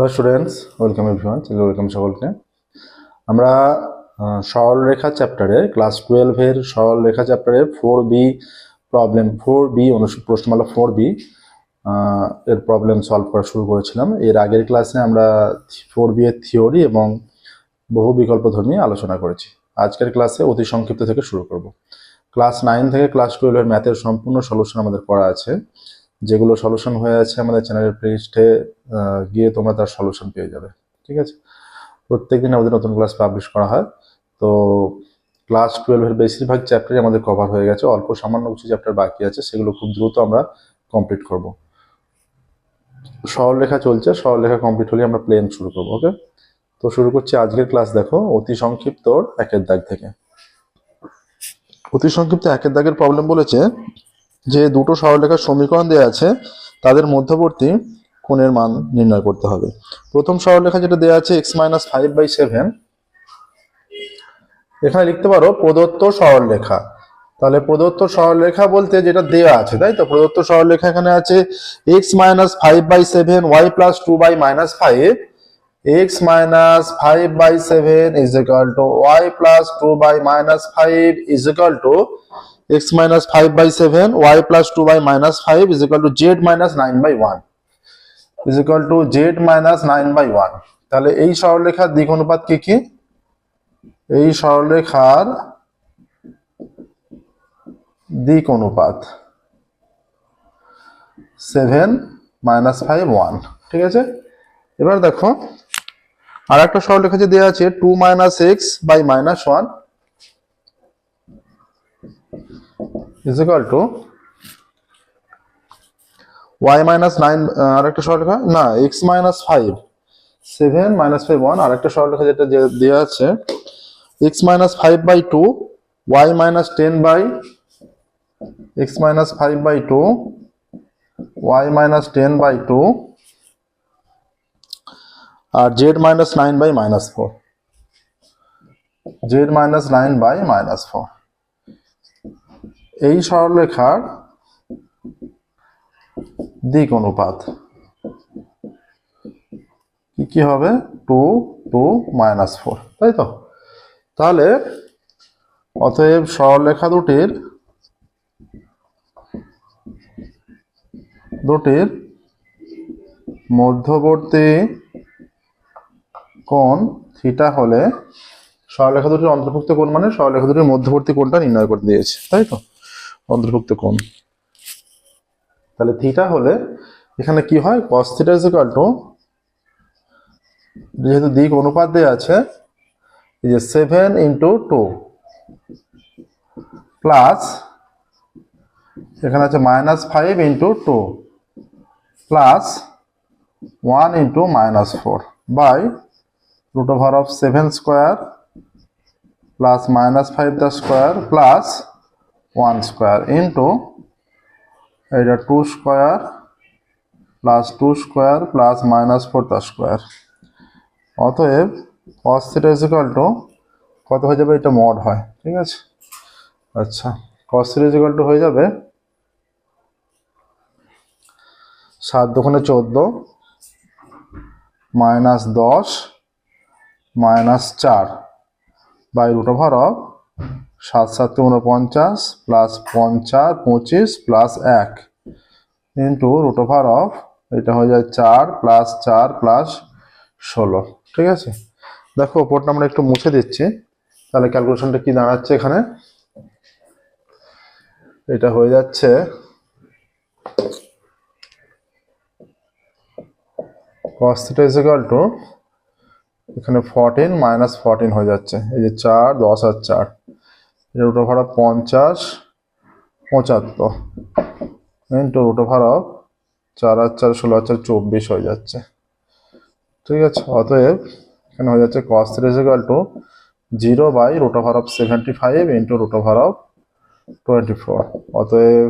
Hello students welcome everyone welcome সকলকে। আমরা আহ, সরলরেখা চ্যাপ্টারে ক্লাস টুয়েলভের সরলরেখা চ্যাপ্টারে four B problem four B প্রশ্নমালা four B এর প্রবলেম সলভ করা শুরু করেছিলাম। এর আগের ক্লাসে আমরা ফোর বি এর থিওরি এবং বহু বিকল্প ধর্মী আলোচনা করেছি। আজকের ক্লাসে অতি সংক্ষিপ্ত থেকে শুরু করব। ক্লাস নাইন থেকে ক্লাস টুয়েলভের ম্যাথের সম্পূর্ণ সলিউশন আমাদের করা আছে। যেগুলো সলিউশন হয়ে আছে আমাদের চ্যানেলের আহ, গিয়ে তোমরা তার সলিউশন পেয়ে যাবে ঠিক আছে? প্রত্যেকদিন আমাদের নতুন ক্লাস পাবলিশ করা হয়। তো ক্লাস টুয়েলভের বেশিরভাগ চ্যাপ্টারই আমাদের কভার হয়ে গেছে। অল্প সামান্য কিছু চ্যাপ্টার বাকি আছে সেগুলো খুব দ্রুত আমরা কমপ্লিট করব। সরলরেখা চলছে সরলরেখা কমপ্লিট হলে আমরা প্লেন শুরু করব ওকে তো শুরু করছি আজকের ক্লাস দেখো অতি সংক্ষিপ্ত একের দাগ থেকে। অতি সংক্ষিপ্ত একের দাগের প্রবলেম বলেছে যে দুটো সরলরেখার সমীকরণ দেওয়া আছে, তাদের মধ্যবর্তী কোণের মান নির্ণয় করতে হবে। প্রথম সরলরেখা যেটা দেওয়া আছে X minus five by seven এখানে লিখতে পারো প্রদত্ত সরলরেখা। তাহলে প্রদত্ত সরলরেখা বলতে যেটা দেওয়া আছে, তাই তো? প্রদত্ত সরলরেখা এখানে আছে X minus five by seven Y plus two by minus five X minus five by seven is equal to Y plus two by minus five is equal to x minus 5 by 7 y plus 2 by minus 5 is equal to z minus 9 by 1 is equal to z minus 9 by 1 তাহলে এই সরলরেখার দিক অনুপাত কি কি? এই সরলরেখার দিক অনুপাত 7 মাইনাস ফাইভ ওয়ান ঠিক আছে? এবার দেখো আর একটা সরলরেখা যে দেওয়া আছে two minus X by minus one is equal to y minus 9 আর একটা সরলরেখা না x minus 5 7 minus 5 1 আর একটা সরলরেখা যেটা দেওয়া আছে x minus 5 by 2 y minus 10 by x minus 5 by 2 y minus 10 by 2 R z minus 9 by minus 4 z minus 9 by minus 4 এই সরলরেখার দিক অনুপাত। কি কি হবে? Two two minus four. তাই তো? তাহলে অতএব সরলরেখা দুটির দুটির মধ্যবর্তী কোণ থিটা হলে সরলরেখা দুটির অন্তর্ভুক্ত কোণ মানে সরলরেখা দুটির মধ্যবর্তী কোণটা নির্ণয় করে দিয়েছে। তাই তো? অন্তর্ভুক্ত কোণ। তাহলে থিটা হলে এখানে কি হয়? cos theta is equal to যেহেতু দিক অনুপাত দেওয়া আছে, এই যে সেভেন ইন্টু টু প্লাস এখানে আছে minus five into two plus one into minus four by root over of seven square plus minus five the square plus one square into এটা two square plus two square plus minus four the square. অতএব cos theta is two কত হয়ে যাবে? এটা mod হয়, ঠিক আছে? আচ্ছা cos থিটা ইজ টু হয়ে যাবে সাত দোকানে চোদ্দ মাইনাস দশ মাইনাস চার। বাই রুট অফ সাত সাত উনপঞ্চাশ প্লাস পঞ্চাশ, পঁচিশ প্লাস এক। ইন্টু রুট ওভার অফ এটা হয়ে যায় চার প্লাস চার প্লাস ষোলো। ঠিক আছে? দেখো ওপরটা আমরা একটু মুছে দিচ্ছি। তাহলে ক্যালকুলেশনটা কি দাঁড়াচ্ছে এখানে? এটা হয়ে যাচ্ছে cos theta এখানে ফোরটিন মাইনাস ফোরটিন হয়ে যাচ্ছে। এই যে চার, দশ আর চার। এটা রুট ওভার পঞ্চাশ, পঁচাত্তর। ইন্টু রুট ওভার অফ চার আর চার, ষোলো আর চার, চব্বিশ হয়ে যাচ্ছে। ঠিক আছে, অতএব এখানে হয়ে যাচ্ছে cos three is equal to zero by root over of seventy five into root over of twenty four অতএব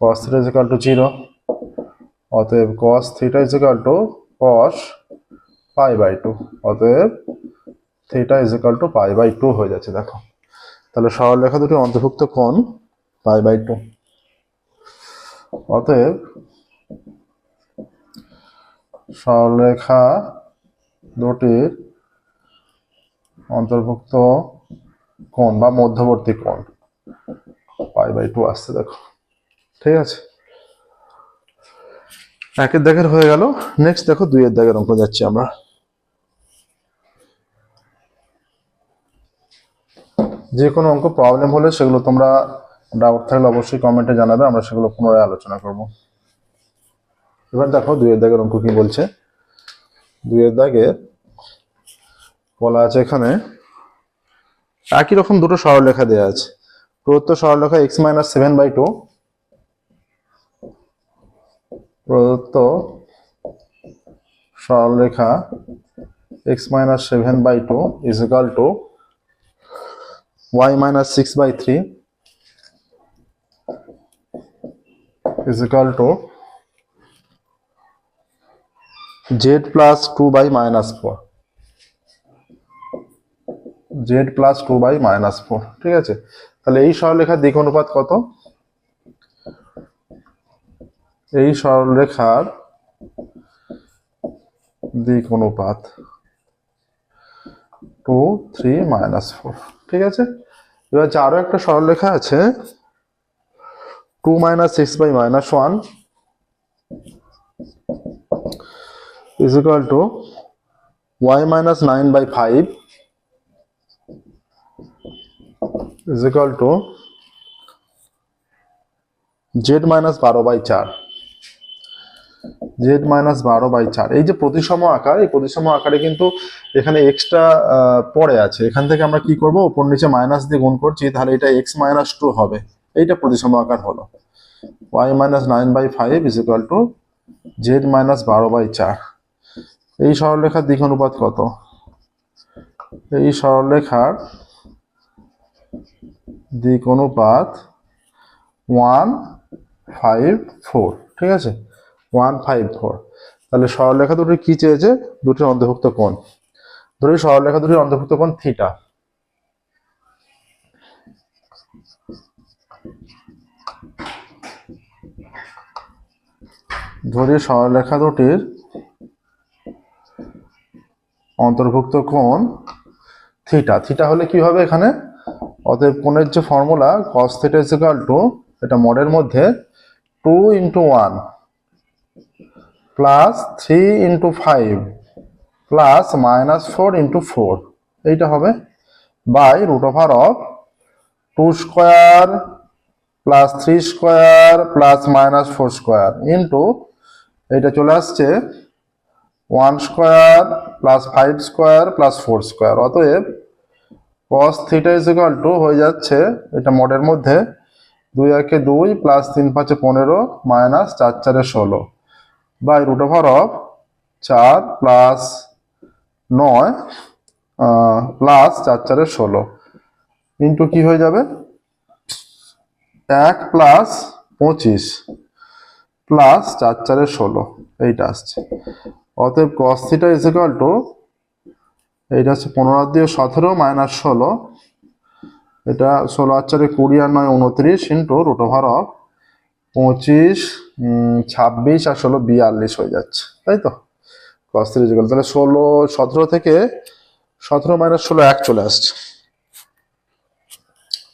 cos three is equal to zero অতএব cos theta is equal to cos pi by two অতএব theta is equal to pi by two হয়ে যাচ্ছে, দেখো। তাহলে সরলরেখা দুটি অন্তর্ভুক্ত কোণ পাই বাই টু। অতএব সরলরেখা দুটির অন্তর্ভুক্ত কোণ বা মধ্যবর্তী কোণ পাই বাই টু আসছে, দেখো। ঠিক আছে? একের দাগের হয়ে গেল। নেক্সট দেখো, দুইয়ের দাগের অঙ্ক যাচ্ছি আমরা। যে কোনো অঙ্ক প্রবলেম হলে সেগুলো তোমরা ডাউট থাকলে অবশ্যই কমেন্টে জানাবে, আমরা সেগুলো পুনরায় আলোচনা করব। এবার দেখো দুইয়ের দাগের অঙ্ক কি বলছে? দুইয়ের দাগে বলা আছে এখানে, একই রকম দুটো সরলরেখা দেওয়া আছে। প্রদত্ত সরলরেখা X minus seven by two প্রদত্ত সরলরেখা X minus seven by two is equal to y minus 6 by 3 is equal to z plus 2 by minus 4 z plus 2 by minus 4 ঠিক আছে? তাহলে এই সরলরেখার দিক অনুপাত কত? এই সরলরেখার দিক অনুপাত টু থ্রি মাইনাস ফোর ঠিক আছে? এবার হচ্ছে আরও একটা সরলরেখা আছে। Two minus six by minus one is equal to Y minus nine by five is equal to Z minus বারো বাই চার। জেড মাইনাস বারো বাই চার। এই যে প্রতিসম আকার, এই প্রতিসম আকারে কিন্তু এখানে এক্সট্রা পড়ে আছে। এখান থেকে আমরা কি করব? উপর নিচে মাইনাস দিয়ে গুণ করছি, তাহলে এটা এক্স মাইনাস টু হবে। এইটা প্রতিসম আকার হলো। Y minus nine by five is two Z minus বারো বাই চার। এই সরলরেখার দিক অনুপাত কত? এই সরলরেখার দিক অনুপাত ওয়ান ফাইভ ফোর ঠিক আছে? One five four. তাহলে সরলরেখা দুটি কি চেয়েছে? দুটির অন্তর্ভুক্ত কোণ। ধরি সরলরেখা দুটির অন্তর্ভুক্ত কোণ থিটা। ধরি সরলরেখা দুটির অন্তর্ভুক্ত কোণ থিটা। থিটা হলে কি হবে এখানে? অতএব কোণের যে formula, cos theta is two এটা মডের মধ্যে two into one plus three into five plus minus four into four এইটা হবে by root over of two square plus three square plus minus four square into এইটা চলে আসছে one square plus five square plus four square অতএব cos theta is equal to হয়ে যাচ্ছে, এটা মোডের মধ্যে দুই একে দুই প্লাস তিন পাঁচে পনেরো মাইনাস চার চারে ষোলো। বাই রুট ওভার অফ চার প্লাস নয় প্লাস চার চারে ষোলো। ইন্টু কি হয়ে যাবে? এক প্লাস পঁচিশ প্লাস চার চারে ষোলো। এইটা আসছে। অতএব cos theta is equal to এইটা হচ্ছে পনেরো দিয়ে সতেরো মাইনাস ষোলো। এটা ষোলো আর চারে কুড়ি আর নয়, উনত্রিশ ইন্টু রুট ওভার অফ পঁচিশ ছাব্বিশ আর ষোলো বিয়াল্লিশ হয়ে যাচ্ছে, তাই তো? Cos থ্রি ইজিক্যাল তাহলে ষোলো, সতেরো থেকে সতেরো মাইনাস ষোলো, এক চলে আসছে।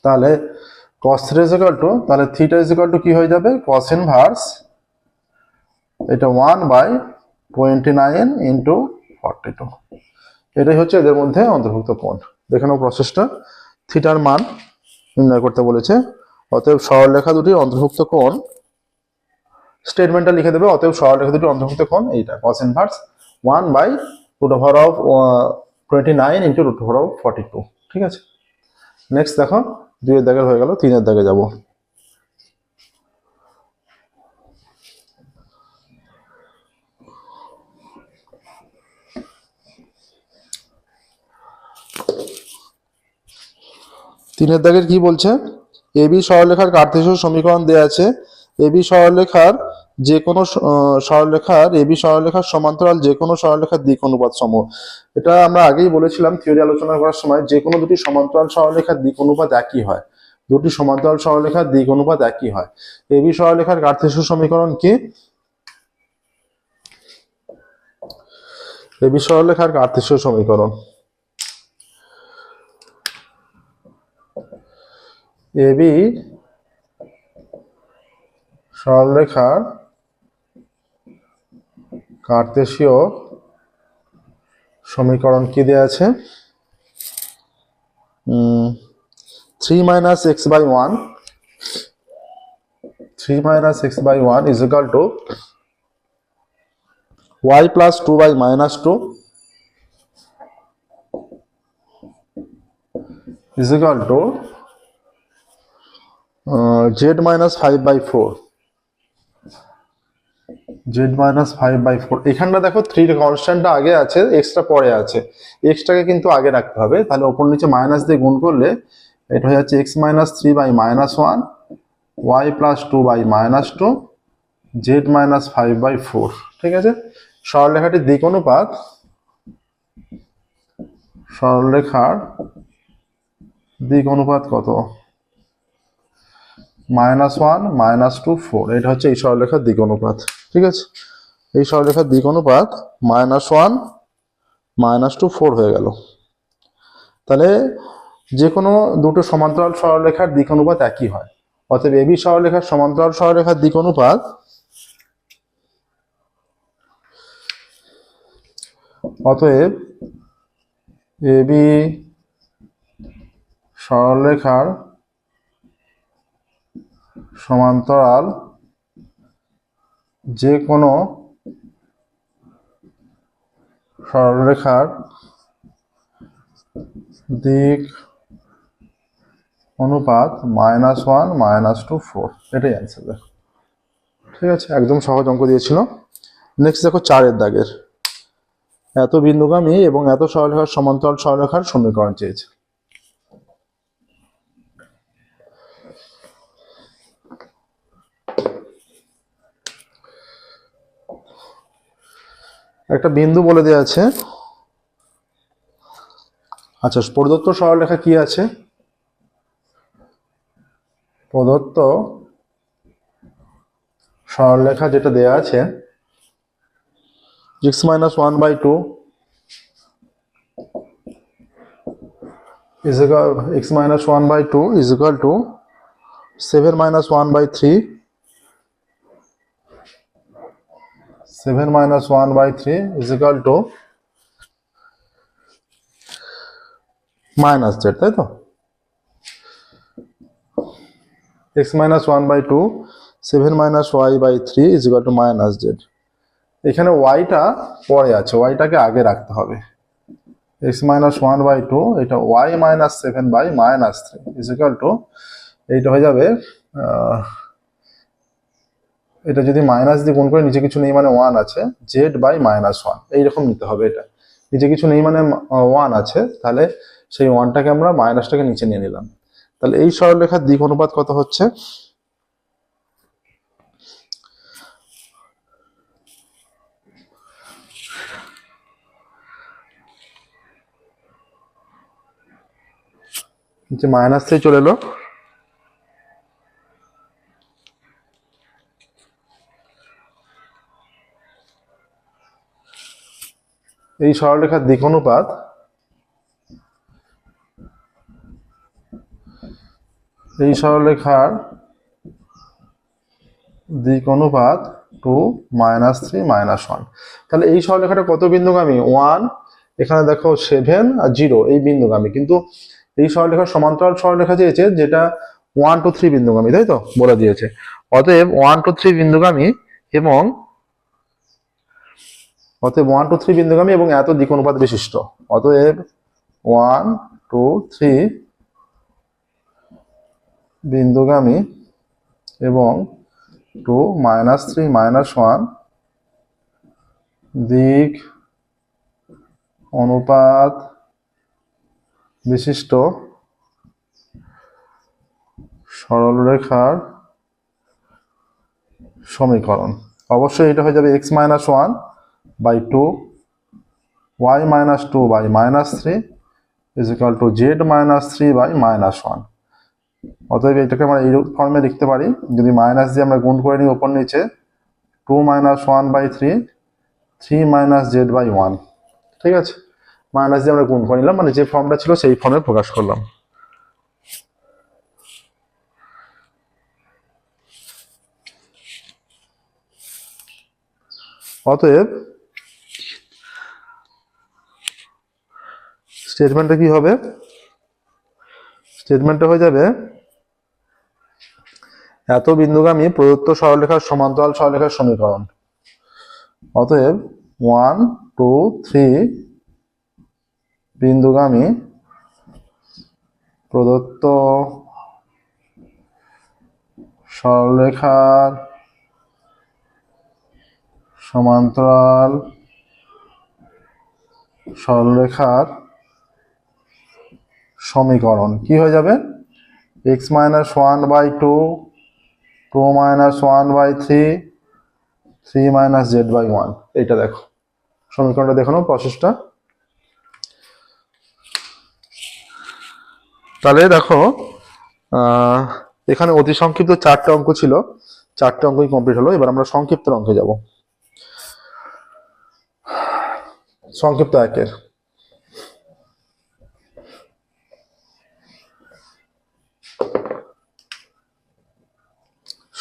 তাহলে cos three is equal to তাহলে থিটা ইজিক্যাল টু কি হয়ে যাবে? Cos ইনভার্স এটা one by twenty nine into forty two এটাই হচ্ছে এদের মধ্যে অন্তর্ভুক্ত কোণ। দেখে নাও প্রসেসটা থিটার মান নির্ণয় করতে বলেছে। অতএব সরলরেখা দুটির অন্তর্ভুক্ত কোণ। স্টেটমেন্টটা লিখে দেবে, অতএব সরলরেখা দুটির অন্তর্ভুক্ত কোণ, এইটা, cos inverse one by root over of twenty nine into root over of forty two ঠিক আছে? নেক্সট দেখো, দুইয়ের দাগের হয়ে গেল, তিনের দাগে যাব। তিনের দাগের কি বলছে? এবি সরলরেখার কার্তেশীয় সমীকরণ দেয়া আছে। এবি সরলরেখার যে কোনো সরলরেখার এবি সরলরেখার সমান্তরাল যে কোনো সরলরেখার দিক অনুপাত সম এটা আমরা আগেই বলেছিলাম থিওরি আলোচনা করার সময় যে কোনো দুটি সমান্তরাল সরলরেখার দিক অনুপাত একই হয়। দুটি সমান্তরাল সরলরেখার দিক অনুপাত একই হয়। এবি সরলরেখার কার্তেশীয় সমীকরণ কি? এ বি সরলরেখার কার্তেশীয় সমীকরণ। এ বি সরলরেখার কার্তেশীয় সমীকরণ কি দেওয়া আছে? Three minus X by one three minus X by one is equal to y plus 2 by minus 2 is equal to z minus 5 by 4 z minus 5 by 4 এখানটা দেখো থ্রি কনস্ট্যান্টটা আগে আছে এক্সট্রা পরে আছে। এক্সট্রাকে কিন্তু আগে রাখতে হবে। তাহলে ওপর নিচে মাইনাস দিয়ে গুণ করলে এটা হয়ে যাচ্ছে X minus three by minus one Y plus two by minus two Z minus five by four ঠিক আছে? সরলরেখাটির দিক অনুপাত সরলরেখার দিক অনুপাত কত? Minus one minus two four এটা হচ্ছে এই সরলরেখার দিক অনুপাত, ঠিক আছে? এই সরলরেখার দিক অনুপাত minus one minus two four হয়ে গেল। তাহলে যে কোনো দুটো সমান্তরাল সরলরেখার দিক অনুপাত একই হয়। অতএব এবি সরলরেখার সমান্তরাল সরলরেখার দিক অনুপাত অতএব এবি সরলরেখার সমান্তরাল যে কোনো সরলরেখার দিক অনুপাত minus one minus two four এটাই অ্যান্সার দেখো। ঠিক আছে, একদম সহজ অঙ্ক দিয়েছিল। নেক্সট দেখো চারের দাগের। এত বিন্দুগামী এবং এত সরলরেখার সমান্তরাল সরলরেখার সমীকরণ চেয়েছে। একটা বিন্দু বলে দেওয়া আছে। আচ্ছা প্রদত্ত সরলরেখা কি আছে? প্রদত্ত সরলরেখা যেটা দেয়া আছে x minus 1 by 2 is equal x minus 1 by 2 is equal to 7 minus 1 by 3 7 minus 1 by 3 is equal to minus z, তাই তো? minus 1 by 2 7 minus y by 3 is equal to minus z. এখানে ওয়াইটা পরে আছে ওয়াইটাকে আগে রাখতে হবে। X minus one by two এটা Y minus seven by minus three is equal to এইটা হয়ে যাবে এটা যদি মাইনাস দিয়ে গুণ করে নিচে কিছু নেই মানে ওয়ান আছে জেড বাই মাইনাস ওয়ান এইরকম নিতে হবে এটা। নিচে কিছু নেই মানে ওয়ান আছে, তাহলে সেই ওয়ানটাকে আমরা মাইনাসটাকে নিচে নিয়ে নিলাম। তাহলে এই সরলরেখার দিক অনুপাত কত হচ্ছে? নিচে মাইনাস থেকে চলে এলো। এই সরলরেখার দিক অনুপাত এই সরলরেখার দিক অনুপাত two minus three minus one. তাহলে এই সরলরেখাটা কত বিন্দুগামী? ওয়ান, এখানে দেখো সেভেন আর জিরো, এই বিন্দুগামী। কিন্তু এই সরলরেখার সমান্তরাল সরলরেখা চেয়েছে যেটা ওয়ান টু থ্রি বিন্দুগামী, তাই তো? বলে দিয়েছে। অতএব ওয়ান টু থ্রি বিন্দুগামী এবং অতএব ওয়ান টু থ্রি বিন্দুগামী এবং এত দিক অনুপাত বিশিষ্ট। অতএব ওয়ান টু থ্রি বিন্দুগামী এবং two minus three minus one দিক অনুপাত বিশিষ্ট সরলরেখার সমীকরণ। অবশ্যই এটা হয়ে যাবে X minus one by two Y minus two by minus three is equal to Z minus three by minus one অতএব এটাকে আমরা এই ফর্মে লিখতে পারি, যদি মাইনাস দিয়ে আমরা গুণ করে নিই ওপর নিচে two minus one by three three minus Z by one ঠিক আছে? মাইনাস দিয়ে আমরা গুণ করে নিলাম মানে যে ফর্মটা ছিল সেই ফর্মে প্রকাশ করলাম। অতএব স্টেটমেন্টটা কি হবে? স্টেটমেন্টটা হয়ে যাবে, এত বিন্দুগামী প্রদত্ত সরলরেখার সমান্তরাল সরলরেখার সমীকরণ। অতএব ওয়ান টু থ্রি বিন্দুগামী প্রদত্ত সরলরেখার সমান্তরাল সরলরেখার সমীকরণ। কি হয়ে যাবে? X minus one by two two minus one by three three minus Z by one এইটা দেখো। সমীকরণটা দেখো প্রসেসটা তাহলে দেখো এখানে অতি সংক্ষিপ্ত চারটে অঙ্ক ছিল। চারটে অঙ্কই কমপ্লিট হলো। এবার আমরা সংক্ষিপ্ত অঙ্কে যাব। সংক্ষিপ্ত একের।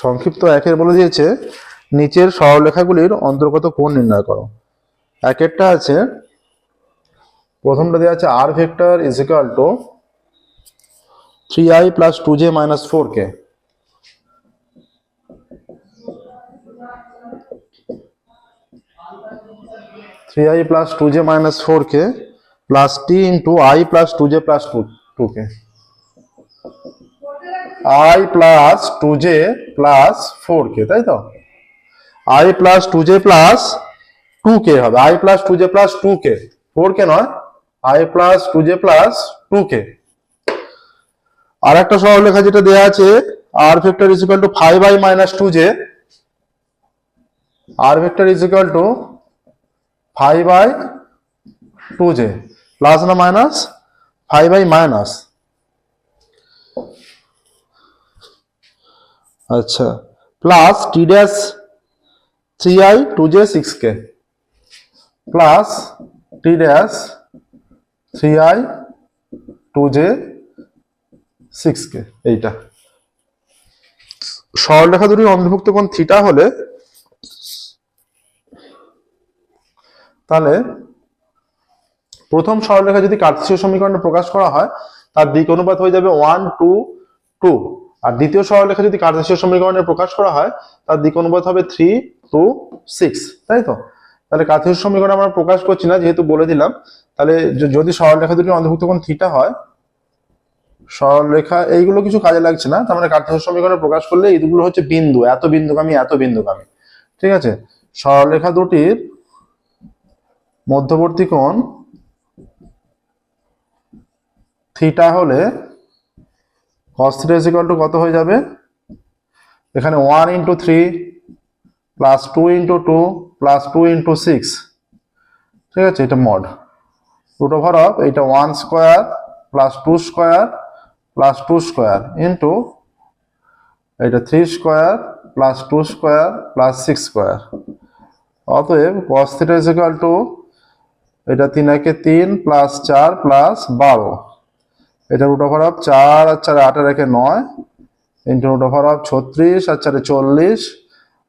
সংক্ষিপ্ত একের বলে দিয়েছে, নিচের সরলরেখাগুলির অন্তর্গত কোণ নির্ণয় করো। একেরটা আছে, প্রথমটা দেওয়া আছে আর vector is equal to three i plus two j minus four k three i plus two j minus four k plus t into i plus two j plus two two k i plus two j plus four k তাই তো? I plus two j plus two k হবে। I plus two j plus two k four k নয়। I plus two j plus two k আর একটা সরলরেখা যেটা দেওয়া আছে আর vector is equal to five i minus two j R vector is equal to five i two j plus না minus five i minus আচ্ছা। Plus t dash three i two j six k plus t dash three i two j six k এইটা সরলরেখা দুটির অন্তর্ভুক্ত কোণ theta হলে তাহলে প্রথম সরলরেখা যদি কার্তেশীয় সমীকরণে প্রকাশ করা হয়, তার দিক অনুপাত হয়ে যাবে ওয়ান টু টু আর দ্বিতীয় সরলরেখা যদি কার্তেশীয় সমীকরণে প্রকাশ করা হয়, তার অনুপাত হবে থ্রি টু সিক্স তাই তো? তাহলে কার্তেশীয় সমীকরণ আমরা প্রকাশ করছি না, যেহেতু বলে দিলাম। তাহলে যদি সরলরেখা দুটি অন্তর্ভুক্ত কোণ থিটা হয় সরলরেখা এইগুলো কিছু কাজে লাগছে না, তার মানে কার্তেশীয় সমীকরণে প্রকাশ করলে এইগুলো হচ্ছে বিন্দু, এত বিন্দুগামী এত বিন্দুগামী। ঠিক আছে? সরলরেখা দুটির মধ্যবর্তী কোণ থিটা হলে cos theta is equal to কত হয়ে যাবে? এখানে one into three plus two into two plus two into six ঠিক আছে, এটা মড রুট ওভার অফ এইটা one square plus two square plus two square into এটা three square plus two square plus six square অতএব cos theta is equal to এটা তিন একে তিন প্লাস চার প্লাস বারো। এটা রুট ওভার অফ চার আর চারে আটের একে নয় ইন্টু রুট ওভার অফ ছত্রিশ আর চারে চল্লিশ,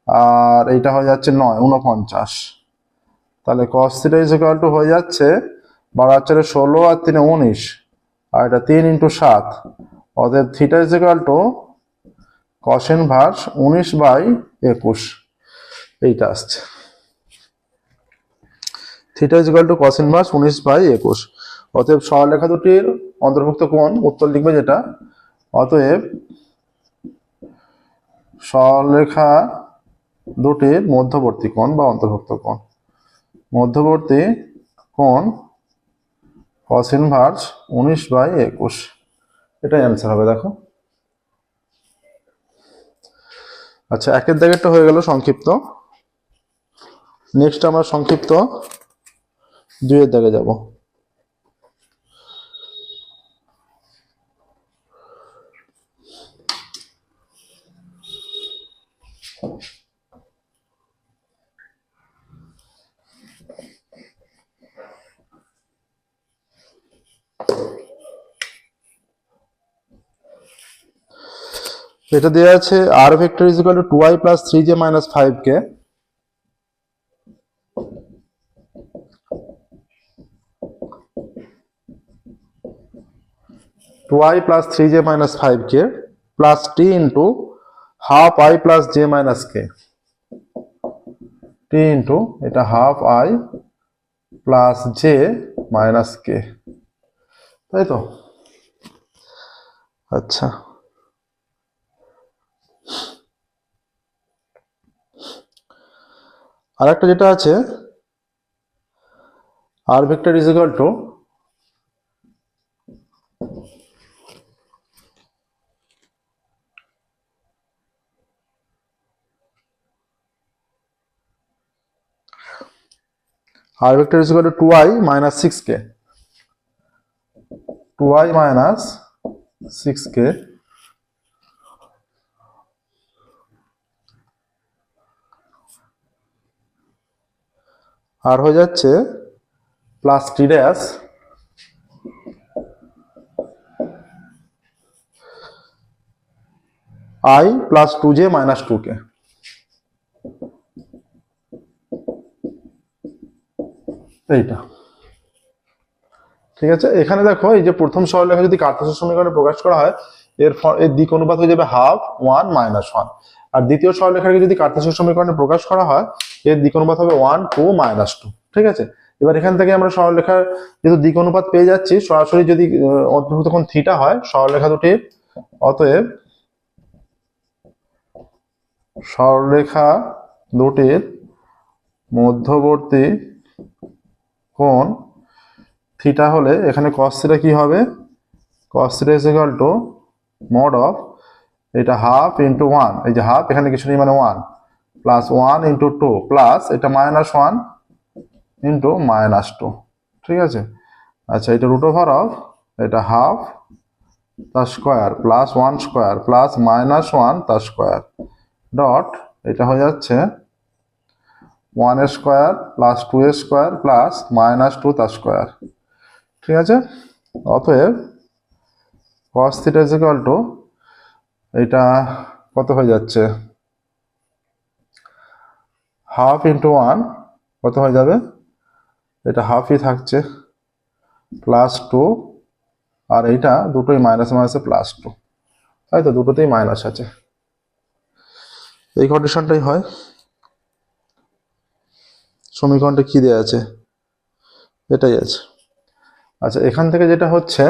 আর এইটা হয়ে যাচ্ছে নয় উনপঞ্চাশ তাহলে cos theta is equal to হয়ে যাচ্ছে বারো আর চারে ষোলো আর তিনে উনিশ, আর এটা তিন ইন্টু সাত। অতএব theta is equal to cos inverse উনিশ বাই একুশ। এইটা আসছে। Theta is equal to cos inverse উনিশ বাই একুশ। অতএব সরলরেখা দুটির অন্তর্ভুক্ত কোণ, উত্তর লিখবে যেটা। অতএব সরলরেখা দুটির মধ্যবর্তী কোণ বা অন্তর্ভুক্ত কোণ। মধ্যবর্তী কোণ কস ইনভার্স উনিশ বাই একুশ। এটাই অ্যান্সার হবে, দেখো। আচ্ছা একের দাগেরটা হয়ে গেল সংক্ষিপ্ত। নেক্সট আমরা সংক্ষিপ্ত দুইয়ের দাগে যাব। এটা দেওয়া আছে আর vector is equal to two i plus three j minus five k two i plus three j minus five k plus t into half i plus j minus k. T into, এটা half i plus j minus k. তাই তো? আচ্ছা। আর একটা যেটা আছে আর vector is equal to r vector is equal to 2i minus 6k 2i minus 6k আর হয়ে যাচ্ছে plus t dash i plus two j minus two k এইটা। ঠিক আছে? এখানে দেখো, এই যে প্রথম সরলরেখা যদি কার্তেশীয় সমীকরণে প্রকাশ করা হয়, এর এর দিক অনুপাত হয়ে যাবে হাফ ওয়ান মাইনাস ওয়ান আর দ্বিতীয় সরলরেখাকে যদি কার্তাসের সমীকরণে প্রকাশ করা হয়, এর দিক অনুপাত হবে ওয়ান টু মাইনাস টু ঠিক আছে? এবার এখান থেকে আমরা সরলরেখার যেহেতু দিক অনুপাত পেয়ে যাচ্ছি, সরাসরি যদি অন্তর্ভুক্ত কোণ থিটা হয়, সরলরেখা দুটির অতএব সরলরেখা দুটির মধ্যবর্তী কোণ থিটা হলে এখানে cos থিটা কি হবে? cos theta is equal to mod of এটা হাফ ইন্টু ওয়ান এই যে হাফ এখানে কিছু নেই মানে one plus one into two plus এটা minus one into minus two ঠিক আছে? আচ্ছা এটা রুট ওভার অফ এটা হাফ তার square plus one square plus minus one তার স্কোয়ার ডট এটা হয়ে যাচ্ছে ওয়ান স্কোয়ার প্লাস টু এ স্কোয়ার প্লাস মাইনাস টু তার স্কোয়ার ঠিক আছে? অতএব cos theta is equal to এটা কত হয়ে যাচ্ছে? হাফ ইন্টু ওয়ান কত হয়ে যাবে? এটা হাফই থাকছে। প্লাস টু আর এইটা দুটোই মাইনাস মাইনাসে প্লাস টু তাই তো? দুটোতেই মাইনাস আছে। এই কন্ডিশনটাই হয়। সমীকরণটা কি দেয়া আছে? এটাই আছে। আচ্ছা এখান থেকে যেটা হচ্ছে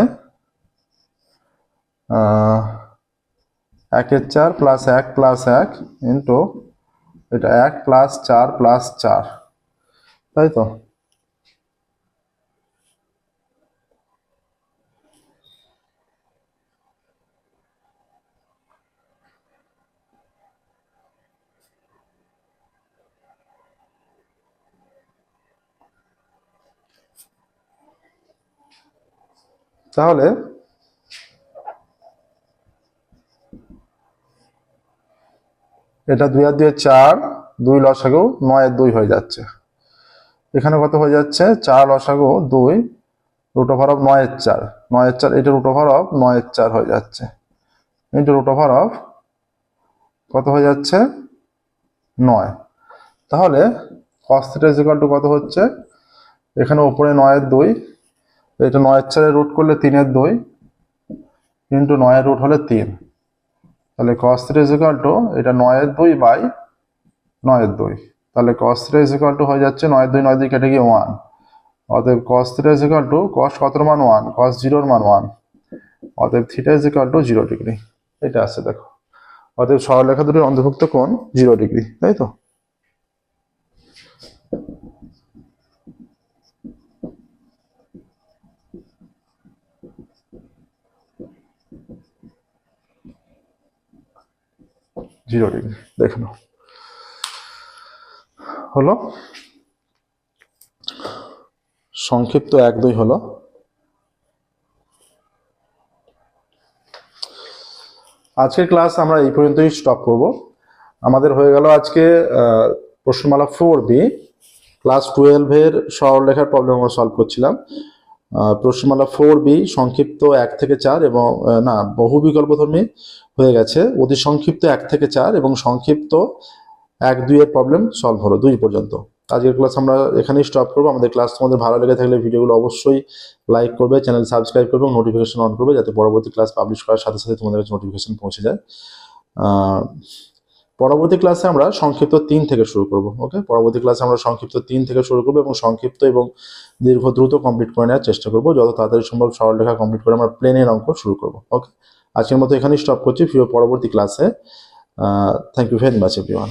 একের চার প্লাস এক প্লাস এক ইন্টু এটা এক প্লাস চার প্লাস চার। তাই তো? তাহলে এটা দুই আর দুই চার, দুই লসাগু নয়ের দুই হয়ে যাচ্ছে। এখানে কত হয়ে যাচ্ছে? চার লসাগু, দুই রুট অফ নয়ের চার। নয়ের চার, এটা রুট অফ নয়ের চার হয়ে যাচ্ছে। ইন্টু রুট ওভার অফ কত হয়ে যাচ্ছে? নয়। তাহলে cos theta is equal to কত হচ্ছে? এখানে ওপরে নয়ের দুই এটা নয়ের চারের রুট করলে তিনের দুই ইন্টু নয়ের রুট হলে তিন। তাহলে cos three is equal to এটা নয়ের দুই বাই নয়ের দুই। তাহলে cos three is equal to হয়ে যাচ্ছে নয়ের দুই নয় দুই কেটে গিয়ে ওয়ান অতএব cos three is equal to cos কতর মান ওয়ান কস জিরোর মান ওয়ান অতএব theta is equal to zero degree এটা আছে, দেখো। অতএব সরলরেখা দুটির অন্তর্ভুক্ত কোণ জিরো ডিগ্রি তাই তো? জিরো ডিগ্রি হলো? সংক্ষিপ্ত এক দুই হলো। আজকের ক্লাস আমরা এই পর্যন্তই স্টপ করব। আমাদের হয়ে গেল আজকে প্রশ্নমালা ফোর বি ক্লাস টুয়েলভের সরলরেখার প্রবলেম আমরা সলভ করছিলাম। প্রশ্নমালা ফোর বি সংক্ষিপ্ত এক থেকে চার এবং না বহু বিকল্পধর্মী হয়ে গেছে। অতি সংক্ষিপ্ত এক থেকে চার এবং সংক্ষিপ্ত এক দুইয়ের প্রবলেম সলভ হলো, দুই পর্যন্ত। আজকের ক্লাস আমরা এখানেই স্টপ করব। আমাদের ক্লাস তোমাদের ভালো লেগে থাকলে ভিডিওগুলো অবশ্যই লাইক করবে চ্যানেল সাবস্ক্রাইব করবে এবং নোটিফিকেশন অন করবে যাতে পরবর্তী ক্লাস পাবলিশ করার সাথে সাথে তোমাদের কাছে নোটিফিকেশন পৌঁছে যায়। পরবর্তী ক্লাসে আমরা সংক্ষিপ্ত তিন থেকে শুরু করব ওকে পরবর্তী ক্লাসে আমরা সংক্ষিপ্ত তিন থেকে শুরু করব এবং সংক্ষিপ্ত এবং দীর্ঘ দ্রুত কমপ্লিট করে নেওয়ার চেষ্টা করব। যত তাড়াতাড়ি সম্ভব সরলরেখা কমপ্লিট করে আমরা প্লেনের অঙ্ক শুরু করব ওকে আজকের মতো এখানেই স্টপ করছি। ফিরে পরবর্তী ক্লাসে thank you very much everyone